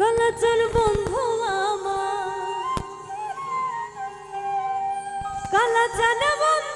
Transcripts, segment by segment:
কালাচল বন্ধু আমার। কালাচান বন্ধু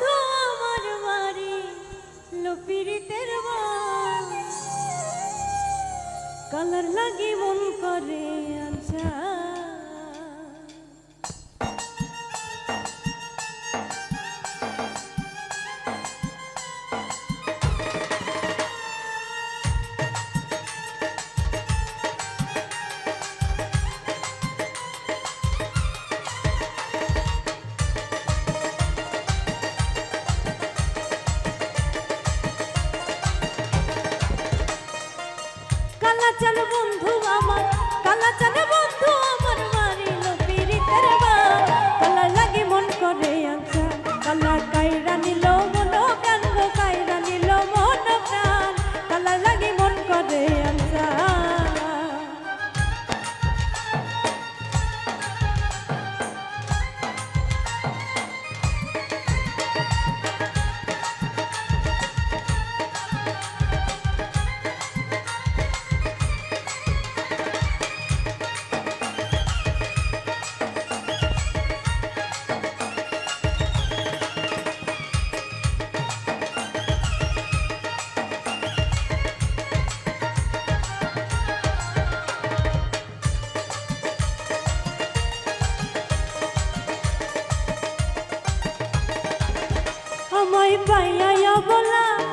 কালাচান বন্ধু আমার। আমায় পাইয়া বলা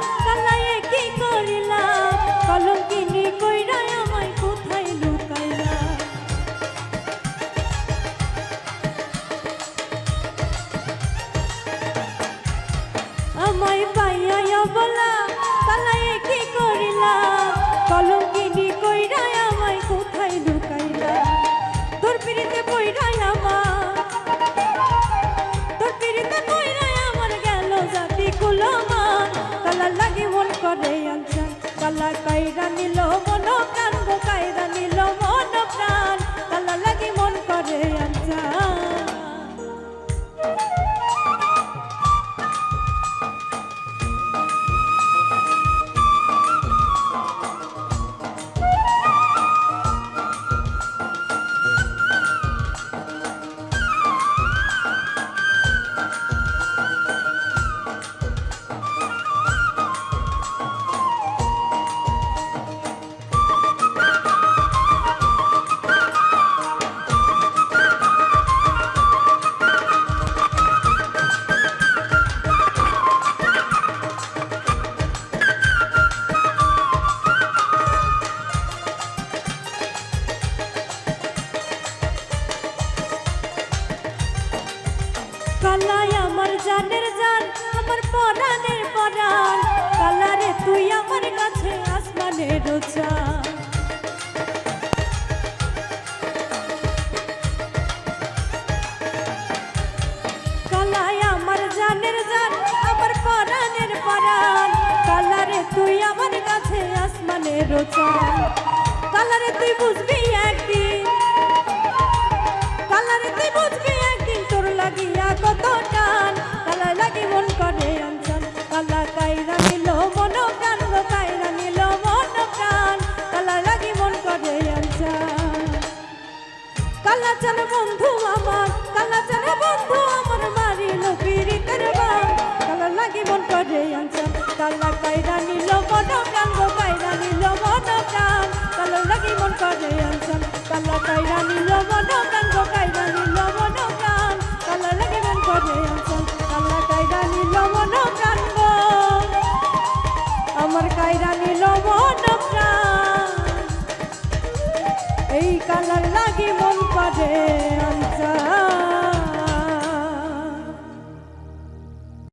আনসান কালা কাইরা নিল মন কালাই আমার জানের জান, আমার পরাণের পরাণ কালারে তুই আমার কাছে আসমানের চান কালাই আমার জানের জান, আমার পরাণের পরাণ কালারে তুই আমার কাছে আসমানের চান কালারে তুই বুঝবি একদিন কালা চাল বন্ধু আমার কালা চাল বন্ধু আমার, মারি লপিরি করবা কালা লাগি মন করে আনসান কালা কাইরা নিল মন প্রাণ গো কাইরা নিল মন প্রাণ কালা লাগি মন করে আনসান কালা কাইরা নিল মন প্রাণ গো কাইরা নিল মন প্রাণ কালা লাগি মন করে আনসান কালা কাইরা নিল মন প্রাণ গো। আমার কালার লাগে você.